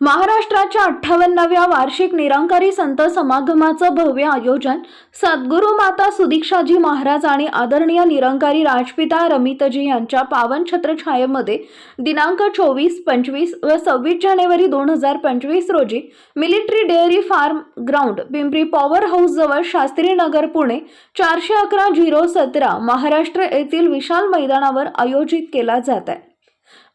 महाराष्ट्राच्या अठ्ठावन्नाव्या वार्षिक निरंकारी संत समागमाचं भव्य आयोजन सद्गुरू माता सुदीक्षाजी महाराज आणि आदरणीय निरंकारी राजपिता रमितजी यांच्या पावन छत्रछायेमध्ये दिनांक चोवीस पंचवीस व सव्वीस जानेवारी दोन हजार पंचवीस रोजी military dairy farm ground Pimpri power house जवळ शास्त्री नगर पुणे चारशे अकरा झिरो सतरा महाराष्ट्र येथील विशाल मैदानावर आयोजित केला जात आहे.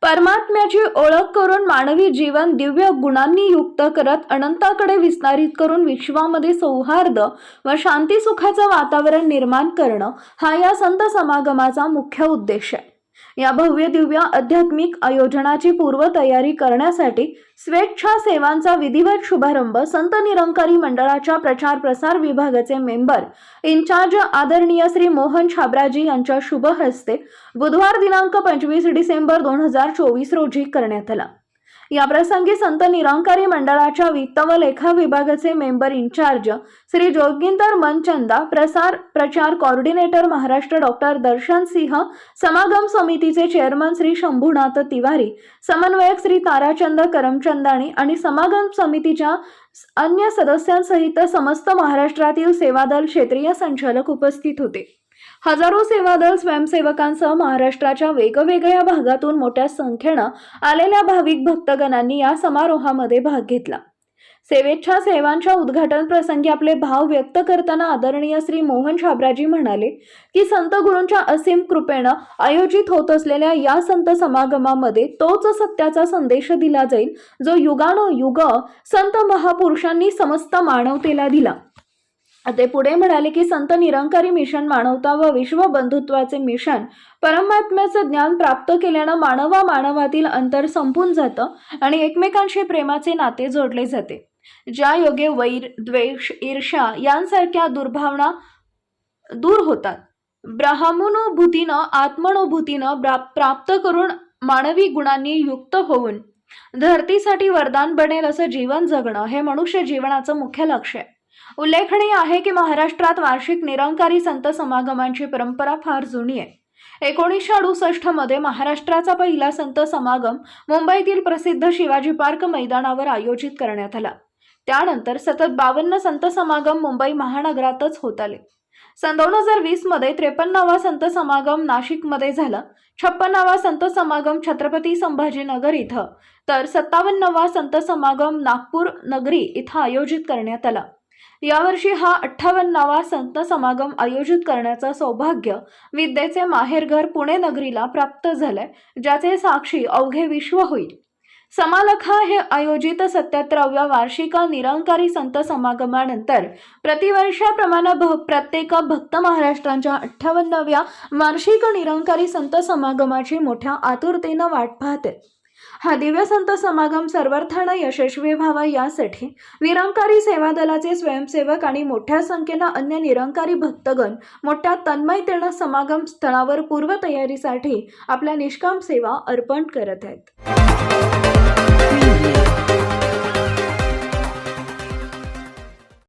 परमात्म्याची ओळख करून मानवी जीवन दिव्य गुणांनी युक्त करत अनंताकडे विस्तारित करून विश्वामध्ये सौहार्द व शांती सुखाचं वातावरण निर्माण करणं हा या संत समागमाचा मुख्य उद्देश आहे. या भव्य दिव्य आध्यात्मिक आयोजनाची पूर्वतयारी करण्यासाठी स्वेच्छा सेवांचा विधिवत शुभारंभ संत निरंकारी मंडळाच्या प्रचार प्रसार विभागाचे मेंबर इन्चार्ज आदरणीय श्री मोहन छाबराजी यांच्या शुभ हस्ते बुधवार दिनांक पंचवीस डिसेंबर दोन हजार चोवीस रोजी करण्यात आला. याप्रसंगी संत निरंकारी मंडळाच्या वित्त व लेखा विभागाचे member in charge Shri Joginder Manchanda प्रसार प्रचार कोऑर्डिनेटर महाराष्ट्र डॉक्टर दर्शन सिंह समागम समितीचे चेअरमन श्री शंभूनाथ तिवारी समन्वयक श्री ताराचंद करमचंदाणी आणि समागम समितीच्या अन्य सदस्यांसहित समस्त महाराष्ट्रातील सेवादल क्षेत्रीय संचालक उपस्थित होते. हजारो सेवादल स्वयंसेवकांसह महाराष्ट्राच्या वेगवेगळ्या भागातून मोठ्या संख्येनं आलेल्या भाविक भक्तगणांनी या समारोहामध्ये भाग घेतला. सेवेच्छा सेवांच्या उद्घाटन प्रसंगी आपले भाव व्यक्त करताना आदरणीय श्री मोहन छाबराजी म्हणाले की संत गुरूंच्या असीम कृपेनं आयोजित होत असलेल्या या संत समागमामध्ये तोच सत्याचा संदेश दिला जाईल जो युगानुयुग संत महापुरुषांनी समस्त मानवतेला दिला. ते पुढे म्हणाले की संत निरंकारी मिशन मानवता व विश्व बंधुत्वाचे मिशन परमात्म्याचं ज्ञान प्राप्त केल्यानं मानवा मानवातील अंतर संपून जातं आणि एकमेकांशी प्रेमाचे नाते जोडले जाते. ज्या योगे वैर द्वेष ईर्ष्या यांसारख्या दुर्भावना दूर होतात ब्राह्मणुभूतीनं आत्मनुभूतीनं प्राप्त करून मानवी गुणांनी युक्त होऊन धरतीसाठी वरदान बनेल असं जीवन जगणं हे मनुष्य जीवनाचं मुख्य लक्ष आहे. उल्लेखनीय आहे की महाराष्ट्रात वार्षिक निरंकारी संत समागमांची परंपरा फार जुनी आहे. एकोणीसशे अडुसष्टमध्ये महाराष्ट्राचा पहिला संत समागम मुंबईतील प्रसिद्ध शिवाजी पार्क मैदानावर आयोजित करण्यात आला. त्यानंतर सतत बावन्न संत समागम मुंबई महानगरातच होत आले. सन दोन हजार वीसमध्ये त्रेपन्नावा संत समागम नाशिकमध्ये झाला. छप्पन्नावा संत समागम छत्रपती संभाजीनगर इथं. तर सत्तावन्नवा संत समागम नागपूर नगरी इथं आयोजित करण्यात आला. यावर्षी हा अठ्ठावन्नावा संत समागम आयोजित करण्याचं सौभाग्य विद्येचे माहेरघर पुणे नगरीला प्राप्त झालंय ज्याचे साक्षी अवघे विश्व होईल. समालखा हे आयोजित सत्याहत्तराव्या वार्षिक निरंकारी संत समागमानंतर प्रतिवर्षाप्रमाणे भ प्रत्येक भक्त महाराष्ट्रांच्या अठ्ठावन्नाव्या वार्षिक निरंकारी संत समागमाची मोठ्या आतुरतेनं वाट पाहते. हा दिव्य संत समागम सर्वार्थानं यशस्वी व्हावा यासाठी निरंकारी सेवा दलाचे स्वयंसेवक आणि मोठ्या संख्येनं अन्य निरंकारी भक्तगण मोठ्या तन्मयतेनं समागम स्थळावर पूर्वतयारीसाठी आपल्या निष्काम सेवा अर्पण करत आहेत.